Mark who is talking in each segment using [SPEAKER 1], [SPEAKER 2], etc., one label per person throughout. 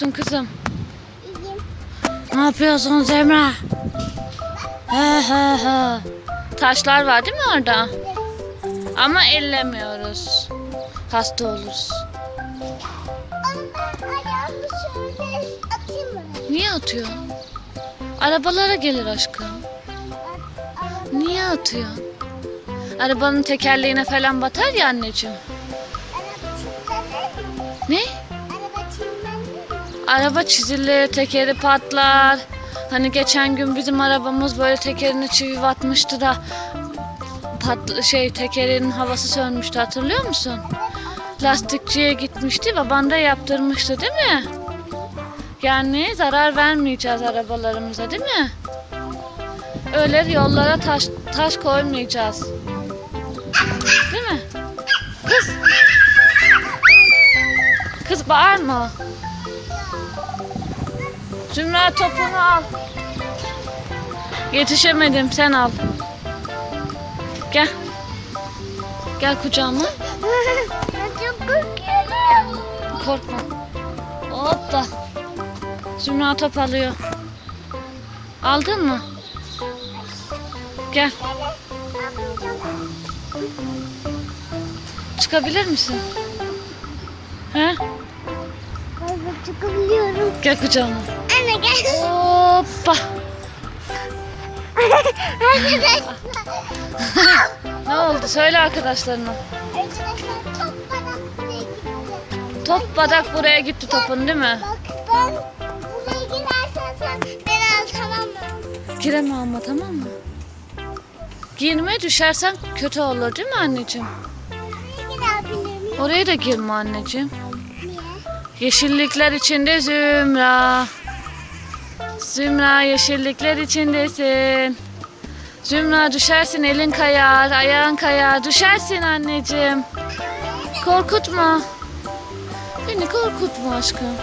[SPEAKER 1] yapıyorsun kızım?
[SPEAKER 2] İyiyim.
[SPEAKER 1] Ne yapıyorsun Zemra? He he he. Taşlar var değil mi orada? Ama ellemiyoruz. Hasta oluruz. Niye atıyorsun? Arabalara gelir aşkım.
[SPEAKER 2] Araba,
[SPEAKER 1] Niye atıyorsun? Arabanın tekerleğine falan batar ya anneciğim. Ne?
[SPEAKER 2] Araba
[SPEAKER 1] çizilir, tekeri patlar. Hani geçen gün bizim arabamız böyle tekerini çivi batmıştı da pat şey tekerinin havası sönmüştü hatırlıyor musun? Lastikçiye gitmişti baban da yaptırmıştı değil mi? Yani zarar vermeyeceğiz arabalarımıza değil mi? Öyle yollara taş taş koymayacağız. Değil mi? Kız. Kız bağırma. Zümra topunu al. Yetişemedim sen al. Gel. Gel kucağıma.
[SPEAKER 2] çok korkuyorum.
[SPEAKER 1] Korkma. Hoppa. Zümra top alıyor. Aldın mı? Gel. Çıkabilir misin? He?
[SPEAKER 2] Çıkabiliyorum.
[SPEAKER 1] Gel kucağıma. Hoppa. Ne oldu? Söyle arkadaşlarına.
[SPEAKER 2] Arkadaşlar top
[SPEAKER 1] badak buraya gitti topun değil mi?
[SPEAKER 2] Bak ben buraya girersen sen beni al tamam mı?
[SPEAKER 1] Gireme ama tamam mı? Girme düşersen kötü olur değil mi anneciğim? Oraya da girme anneciğim.
[SPEAKER 2] Niye?
[SPEAKER 1] Yeşillikler içinde Zümra. Zümra yeşillikler içindesin. Zümra düşersin elin kayar, ayağın kayar. Düşersin anneciğim. Korkutma. Beni korkutma aşkım.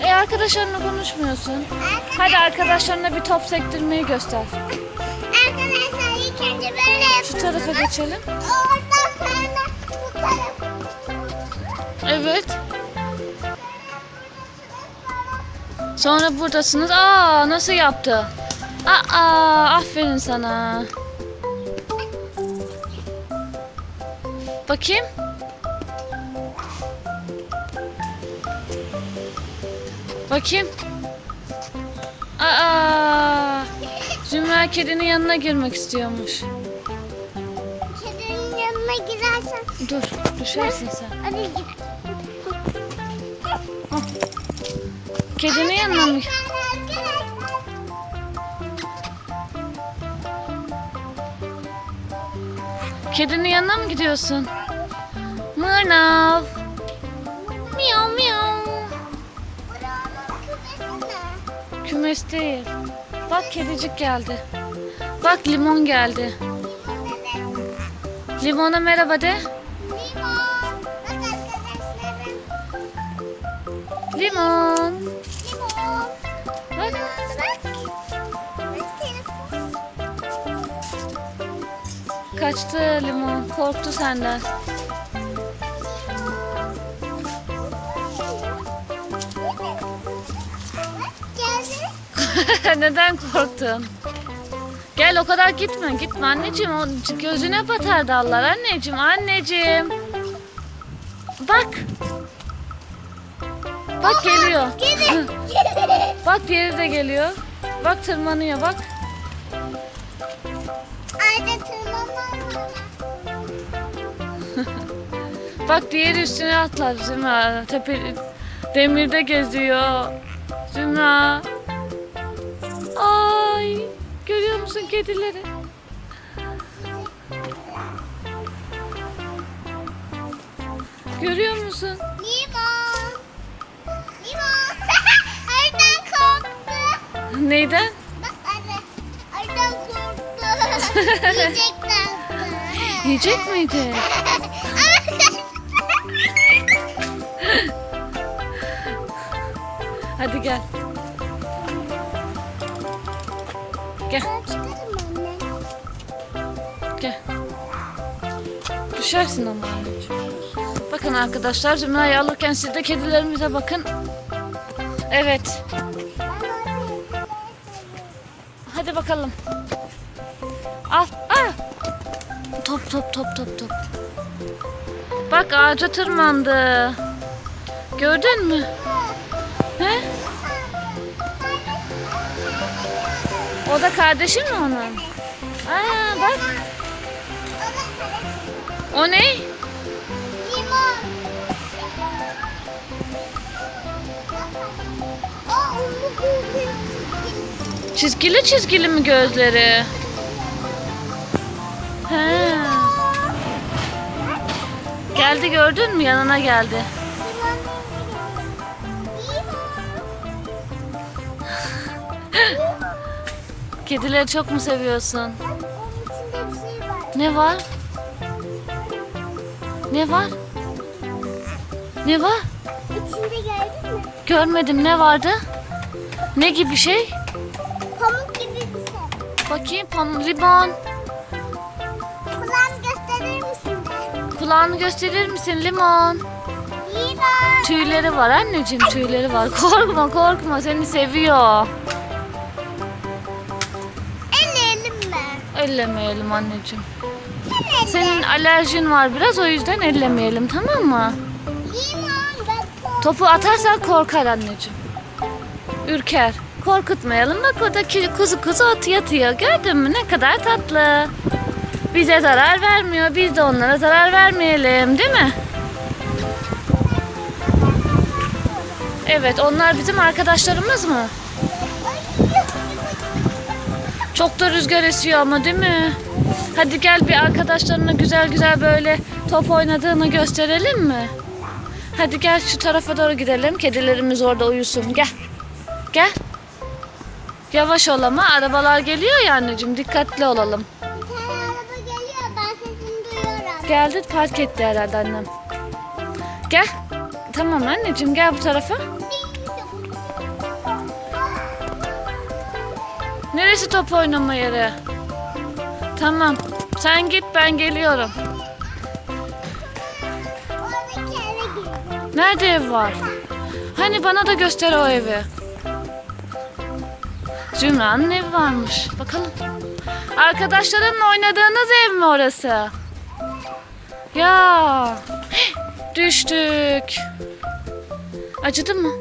[SPEAKER 1] E arkadaşlarınla konuşmuyorsun. Hadi arkadaşlarına bir top sektirmeyi göster.
[SPEAKER 2] Arkadaşlar ilk önce böyle
[SPEAKER 1] Şu tarafa geçelim.
[SPEAKER 2] Oradan sonra.
[SPEAKER 1] Evet. Sonra buradasınız. Aa nasıl yaptı? Aa aferin sana. Bakayım. Bakayım. Aa Zümra kedinin yanına girmek istiyormuş.
[SPEAKER 2] Kedinin yanına girersen
[SPEAKER 1] Dur düşersin sen.
[SPEAKER 2] hadi git.
[SPEAKER 1] Kedinin yanına mı? Kedinin yanına mı gidiyorsun? Mırnav. Miyav miyav. Kümes değil. Bak kedicik geldi. Bak limon geldi. Limona merhaba de.
[SPEAKER 2] Limon.
[SPEAKER 1] Kaçtı limon. Korktu senden. Neden korktun? Gel o kadar gitme. Gitme anneciğim. O gözüne batar dallar anneciğim. Anneciğim. Bak. Bak geliyor. Bak diğeri de geliyor. Bak tırmanıyor bak.
[SPEAKER 2] Ayda tırmanlar var.
[SPEAKER 1] Bak diğeri üstüne atlar Zümra. Tepe, demirde geziyor. Zümra. Ay. Görüyor musun kedileri? Görüyor musun? Neyden?
[SPEAKER 2] Bak anne. Aydan korktu.
[SPEAKER 1] Yiyecek miydi? Hadi gel. Gel. Gel. Düş Düşersin ama anneciğim. Bakın arkadaşlar Zümra'yı alırken siz de kedilerimize bakın. Evet. Hadi bakalım. Al. Al. Top top top top top. Bak ağaca tırmandı. Gördün mü? He? O da kardeşi mi onun? Aa bak. O ne? Çizgili çizgili mi gözleri? He. Geldi gördün mü? Yanına geldi. Kedileri çok mu seviyorsun? Ne var? Ne var? Ne var?
[SPEAKER 2] İçinde gördün mü?
[SPEAKER 1] Görmedim ne vardı? Ne gibi şey? Bakayım pam limon.
[SPEAKER 2] Kulağını gösterir misin?
[SPEAKER 1] Kulağını gösterir misin limon?
[SPEAKER 2] Limon.
[SPEAKER 1] Tüyleri var anneciğim tüyleri var. Korkma korkma seni seviyor.
[SPEAKER 2] Elleyelim mi?
[SPEAKER 1] Ellemeyelim anneciğim.
[SPEAKER 2] Elle.
[SPEAKER 1] Senin alerjin var biraz o yüzden ellemeyelim tamam mı?
[SPEAKER 2] Limon.
[SPEAKER 1] Topu atarsan korkar anneciğim. Ürker. Korkutmayalım. Bak oradaki kuzu kuzu ot yatıyor. Gördün mü ne kadar tatlı. Bize zarar vermiyor. Biz de onlara zarar vermeyelim değil mi? Evet onlar bizim arkadaşlarımız mı? Çok da rüzgar esiyor ama değil mi? Hadi gel bir arkadaşlarına güzel güzel böyle top oynadığını gösterelim mi? Hadi gel şu tarafa doğru gidelim. Kedilerimiz orada uyusun. Gel. Gel. Yavaş ol ama arabalar geliyor ya anneciğim. Dikkatli olalım.
[SPEAKER 2] Bir tane araba geliyor ben sesini duyuyorum.
[SPEAKER 1] Geldi park etti herhalde annem. Gel. Tamam anneciğim gel bu tarafa. Neresi top oynama yeri? Tamam. Sen git ben geliyorum. Nerede ev var? Hani bana da göster o evi. Zümra'nın evi varmış. Bakalım. Arkadaşlarınla oynadığınız ev mi orası? Ya. Düştük. Acıdı mı?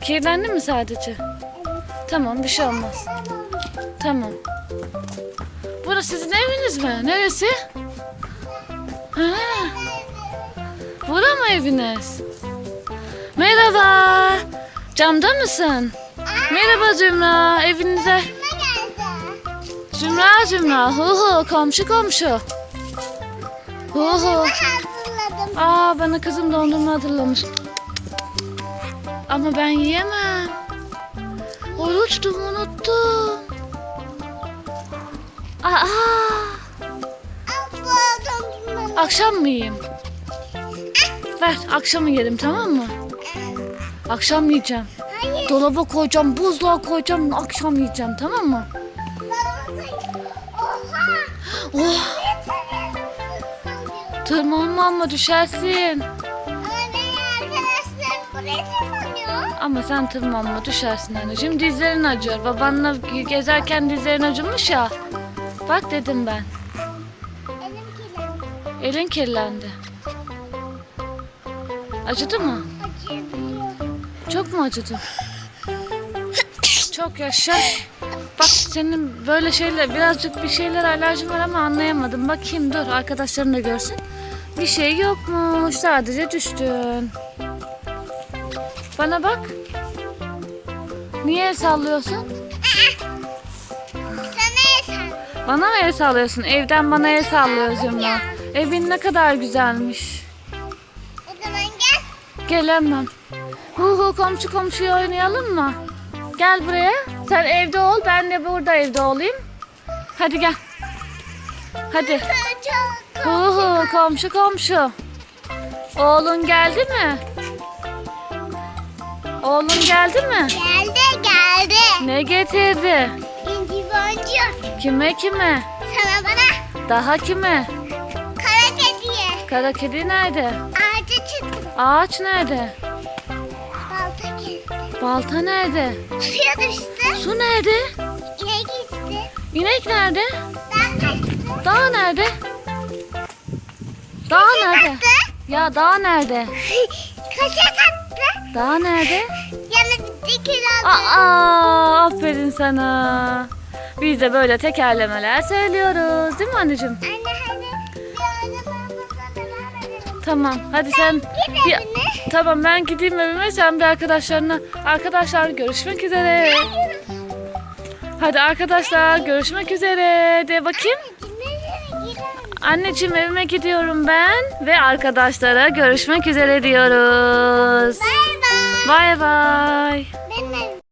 [SPEAKER 1] Kirlendi mi sadece? Tamam bir şey olmaz. Tamam. Burası sizin eviniz mi? Neresi? Ha. Bura mı eviniz? Merhaba. Camda mısın? Merhaba Zümra. Evinize. Zümra Zümra. Hu hu. Komşu komşu. Hu hu. Aa bana kızım dondurma hazırlamış. Ama ben yiyemem. Oruçtum unuttum. Aa, akşam mı yiyeyim? Ver akşamı yerim tamam mı? Akşam yiyeceğim. Dolaba koyacağım, buzluğa koyacağım, akşam yiyeceğim tamam mı?
[SPEAKER 2] Oha.
[SPEAKER 1] Oh, tırmanma ama düşersin.
[SPEAKER 2] Ama
[SPEAKER 1] sen tırmanma düşersin anneciğim. Dizlerin acıyor. Babanla gezerken dizlerin acımış ya. Bak dedim ben. Elin kirlendi. Acıdı mı? Çok mu acıdı? Çok yaşa. Bak senin böyle şeyler birazcık bir şeyler alerjin var ama anlayamadım. Bakayım dur arkadaşların da görsün. Bir şey yokmuş. Sadece düştün. Bana bak. Niye el sallıyorsun?
[SPEAKER 2] Sana sen.
[SPEAKER 1] Bana mı el sallıyorsun? Evden bana el sallıyor Zümra. Evin ne kadar güzelmiş.
[SPEAKER 2] O zaman gel.
[SPEAKER 1] Gelemem. Hu hu komşu komşuya oynayalım mı? Gel buraya. Sen evde ol, ben de burada evde olayım. Hadi gel. Hadi.
[SPEAKER 2] Çok
[SPEAKER 1] Hu hu komşu komşu. Oğlun geldi mi? Oğlun geldi mi?
[SPEAKER 2] Geldi geldi.
[SPEAKER 1] Ne getirdi?
[SPEAKER 2] İnci boncuk.
[SPEAKER 1] Kime kime?
[SPEAKER 2] Sana bana.
[SPEAKER 1] Daha kime?
[SPEAKER 2] Kara kediye.
[SPEAKER 1] Kara kedi nerede?
[SPEAKER 2] Ağaca çıktı.
[SPEAKER 1] Ağaç nerede?
[SPEAKER 2] Balta
[SPEAKER 1] nerede?
[SPEAKER 2] Suya düştü.
[SPEAKER 1] Su nerede?
[SPEAKER 2] İnek gitti.
[SPEAKER 1] İnek nerede?
[SPEAKER 2] Ben kaçtı.
[SPEAKER 1] Dağ nerede? Dağ nerede? Ya dağ nerede?
[SPEAKER 2] Kaşak attı.
[SPEAKER 1] Dağ nerede?
[SPEAKER 2] Yanı bitti kilodu.
[SPEAKER 1] Aa, aferin sana. Biz de böyle tekerlemeler söylüyoruz. Değil mi anneciğim?
[SPEAKER 2] Anne
[SPEAKER 1] Tamam. Hadi sen bir-. Tamam ben gideyim evime sen bir arkadaşlarına. Arkadaşlar görüşmek üzere. Hadi arkadaşlar görüşmek üzere de bakayım. Anneciğim evime gidiyorum ben ve arkadaşlara görüşmek üzere diyoruz.
[SPEAKER 2] Bay bay.
[SPEAKER 1] Bay bay.